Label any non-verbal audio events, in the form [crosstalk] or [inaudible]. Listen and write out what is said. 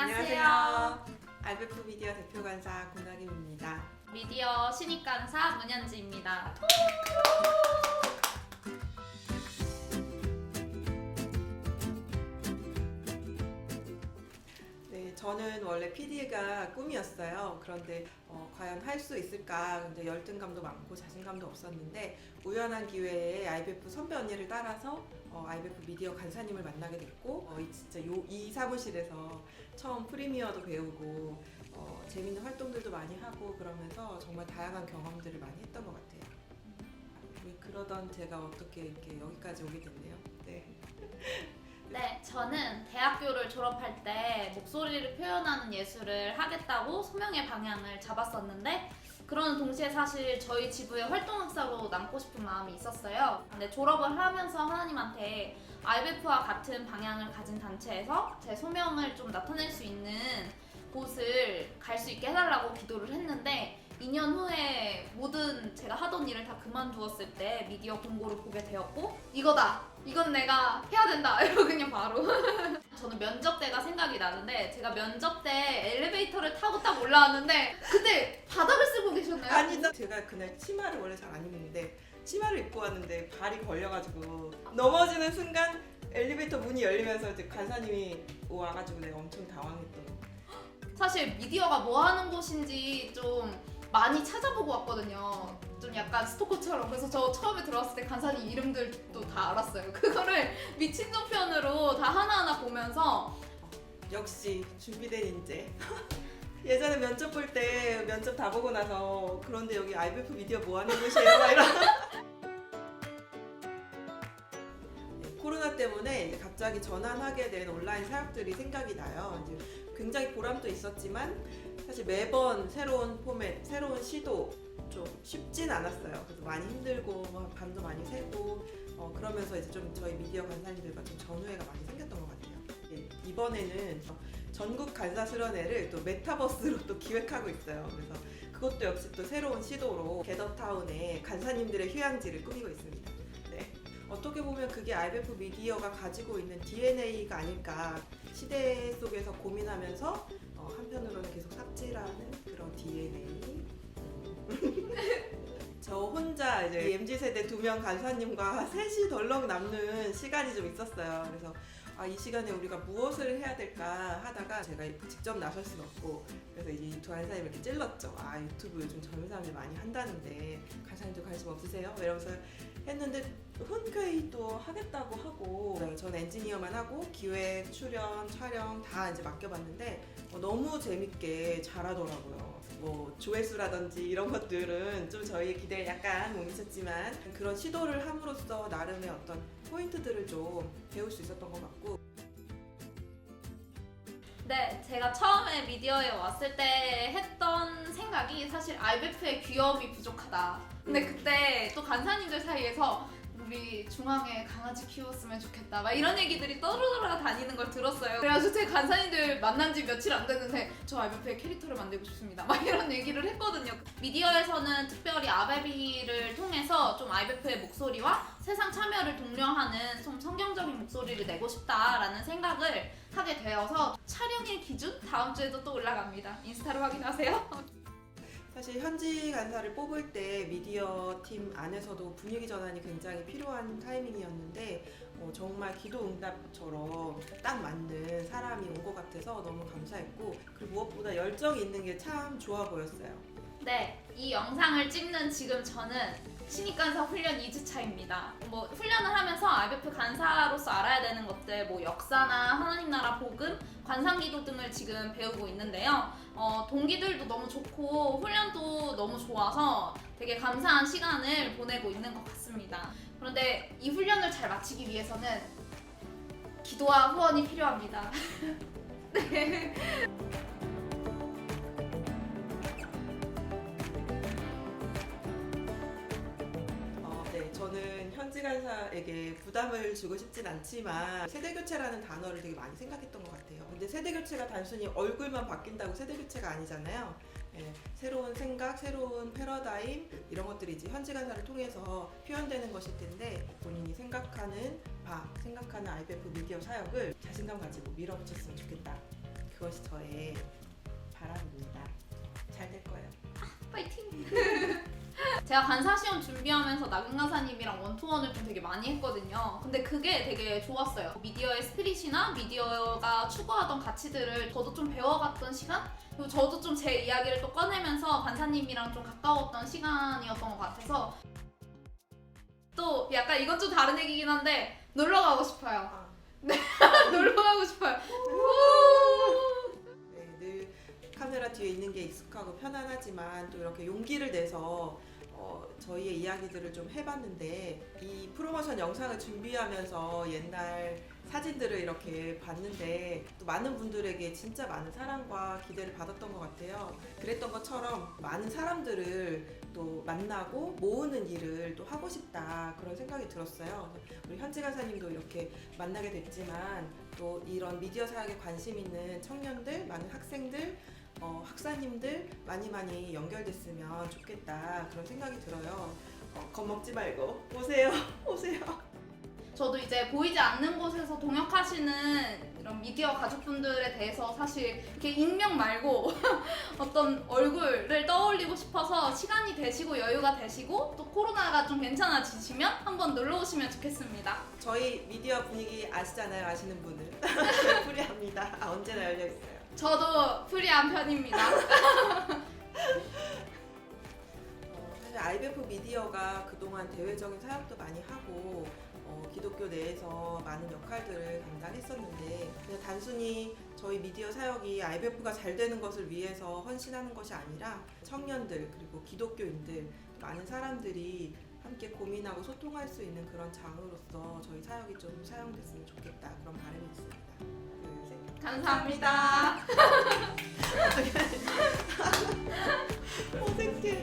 안녕하세요. 알베프 미디어 대표 간사 권학임입니다. 미디어 신입 간사 문현지입니다. 저는 원래 PD가 꿈이었어요. 그런데 어, 과연 할 수 있을까? 근데 열등감도 많고 자신감도 없었는데 우연한 기회에 IBF 선배 언니를 따라서 어, IBF 미디어 간사님을 만나게 됐고 어, 이 진짜 요, 이 사무실에서 처음 프리미어도 배우고 어, 재밌는 활동들도 많이 하고 그러면서 정말 다양한 경험들을 많이 했던 것 같아요. 네, 그러던 제가 어떻게 이렇게 여기까지 오게 됐네요. 네. [laughs] 네, 저는 대학교를 졸업할 때 목소리를 표현하는 예술을 하겠다고 소명의 방향을 잡았었는데 그런 동시에 사실 저희 지부의 활동학사로 남고 싶은 마음이 있었어요. 근데 졸업을 하면서 하나님한테 IBF와 같은 방향을 가진 단체에서 제 소명을 좀 나타낼 수 있는 곳을 갈 수 있게 해달라고 기도를 했는데 2년 후에 모든 제가 하던 일을 다 그만두었을 때 미디어 공고를 보게 되었고 이거다 이건 내가 해야 된다 [laughs] 이러고 바로 [laughs] 저는 면접 때가 생각이 나는데 제가 면접 때 엘리베이터를 타고 딱 올라왔는데 그때 바닥을 쓰고 계셨나요? 아니다. 제가 그날 치마를 원래 잘 안 입는데 치마를 입고 왔는데 발이 걸려가지고 넘어지는 순간 엘리베이터 문이 열리면서 이제 간사님이 와가지고 내가 엄청 당황했던. 사실 미디어가 뭐 하는 곳인지 좀 많이 찾아보고 왔거든요. 좀 약간 스토커처럼. 그래서 저 처음에 들어왔을 때 간사님 이름들도 다 알았어요. [laughs] 그거를 미친놈편으로 다 하나하나 보면서 역시 준비된 인재. [laughs] 예전에 면접 볼 때 면접 다 보고 나서 그런데 여기 IBF 미디어 뭐 하는 곳이에요? 막 이런. 네, [laughs] 코로나 때문에 갑자기 전환하게 된 온라인 사역들이 생각이 나요. 이제 굉장히 보람도 있었지만 사실 매번 새로운 포맷, 새로운 시도 좀 쉽진 않았어요. 그래서 많이 힘들고 뭐 밤도 많이 새고 어, 그러면서 이제 좀 저희 미디어 간사님들과 좀 전후회가 많이 생겼던 것 같아요. 예, 이번에는 전국 간사 수련회를 또 메타버스로 또 기획하고 있어요. 그래서 그것도 역시 또 새로운 시도로 게더타운의 간사님들의 휴양지를 꾸미고 있습니다. 네. 어떻게 보면 그게 IBF 미디어가 가지고 있는 DNA가 아닐까 시대 속에서 고민하면서 어, 한편으로는 계속 삽질하는 그런 DNA. [laughs] 저 이제 MZ 세대 두 명 간사님과 셋이 덜렁 남는 시간이 좀 있었어요. 그래서 아, 이 시간에 우리가 무엇을 해야 될까 하다가 제가 직접 나설 수는 없고 그래서 이두 간사님 이렇게 찔렀죠. 아 유튜브 요즘 젊은 사람들 많이 한다는데 간사님도 관심 없으세요? 이러면서 했는데 흔쾌히 또 하겠다고 하고 네, 전 엔지니어만 하고 기획, 출연, 촬영 다 이제 맡겨봤는데 어, 너무 재밌게 잘하더라고요. 뭐 조회수라든지 이런 것들은 좀 저희의 기대에 약간 못 미쳤지만 그런 시도를 함으로써 나름의 어떤 포인트들을 좀 배울 수 있었던 것 같고 네, 제가 처음에 미디어에 왔을 때 했던 생각이 사실 IBF의 귀여움이 부족하다. 근데 음. 그때 또 간사님들 사이에서 우리 중앙에 강아지 키웠으면 좋겠다. 막 이런 얘기들이 떠돌아 다니는 걸 들었어요. 그래가지고 제 간사님들 만난 지 며칠 안 됐는데 저 IBF의 캐릭터를 만들고 싶습니다. 막 이런 얘기를 했거든요. 미디어에서는 특별히 아베비를 통해서 좀 IBF의 목소리와 세상 참여를 독려하는 좀 성경적인 목소리를 내고 싶다라는 생각을 하게 되어서 촬영의 기준 다음 주에도 또 올라갑니다. 인스타로 확인하세요. [laughs] 사실 현지 간사를 뽑을 때 미디어 팀 안에서도 분위기 전환이 굉장히 필요한 타이밍이었는데 어, 정말 기도 응답처럼 딱 맞는 사람이 온 것 같아서 너무 감사했고 그리고 무엇보다 열정이 있는 게 참 좋아 보였어요. 네, 이 영상을 찍는 지금 저는 신입 간사 훈련 2주차입니다. 뭐 훈련을 하면서 IBF 간사로서 알아야 되는 것들, 뭐 역사나 하나님 나라 복음, 관상기도 등을 지금 배우고 있는데요. 어, 동기들도 너무 좋고 훈련도 너무 좋아서 되게 감사한 시간을 보내고 있는 것 같습니다. 그런데 이 훈련을 잘 마치기 위해서는 기도와 후원이 필요합니다. [laughs] 네. 저는 현지 간사에게 부담을 주고 싶진 않지만 세대 교체라는 단어를 되게 많이 생각했던 것 같아요. 근데 세대 교체가 단순히 얼굴만 바뀐다고 세대 교체가 아니잖아요. 예, 새로운 생각, 새로운 패러다임 이런 것들이 이제 현지 간사를 통해서 표현되는 것일 텐데 본인이 생각하는 바, 생각하는 IBF 미디어 사역을 자신감 가지고 밀어붙였으면 좋겠다. 그것이 저의 바람입니다. 잘 될 거예요. 파이팅! [laughs] 제가 간사 시험 준비하면서 나균 간사님이랑 원투원을 좀 되게 많이 했거든요. 근데 그게 되게 좋았어요. 미디어의 스피릿이나 미디어가 추구하던 가치들을 저도 좀 배워갔던 시간? 그리고 저도 좀 제 이야기를 또 꺼내면서 간사님이랑 좀 가까웠던 시간이었던 것 같아서 또 약간 이건 좀 다른 얘기긴 한데 놀러 가고 싶어요. 아, [laughs] 놀러 가고 싶어요. 네, 늘 카메라 뒤에 있는 게 익숙하고 편안하지만 또 이렇게 용기를 내서 어, 저희의 이야기들을 좀 해봤는데 이 프로모션 영상을 준비하면서 옛날 사진들을 이렇게 봤는데 또 많은 분들에게 진짜 많은 사랑과 기대를 받았던 것 같아요. 그랬던 것처럼 많은 사람들을 또 만나고 모으는 일을 또 하고 싶다 그런 생각이 들었어요. 우리 현지 가사님도 이렇게 만나게 됐지만 또 이런 미디어 사역에 관심 있는 청년들, 많은 학생들, 어, 학사님들 많이 많이 연결됐으면 좋겠다 그런 생각이 들어요. 어, 겁먹지 말고 오세요, [laughs] 오세요. 저도 이제 보이지 않는 곳에서 동역하시는 이런 미디어 가족분들에 대해서 사실 이렇게 익명 말고 [laughs] 어떤 얼굴을 떠올리고 싶어서 시간이 되시고 여유가 되시고 또 코로나가 좀 괜찮아지시면 한번 놀러 오시면 좋겠습니다. 저희 미디어 분위기 아시잖아요, 아시는 분은 [laughs] 프리합니다. 아, 언제나 열려 있어요. 저도 프리한 편입니다. 어, 사실 IBF 미디어가 그동안 대외적인 사역도 많이 하고 어, 기독교 내에서 많은 역할들을 감당했었는데 그냥 단순히 저희 미디어 사역이 IBF가 잘 되는 것을 위해서 헌신하는 것이 아니라 청년들 그리고 기독교인들 많은 사람들이 함께 고민하고 소통할 수 있는 그런 장으로서 저희 사역이 좀 사용됐으면 좋겠다 그런 바람이 있습니다. 감사합니다. [laughs] 어색해.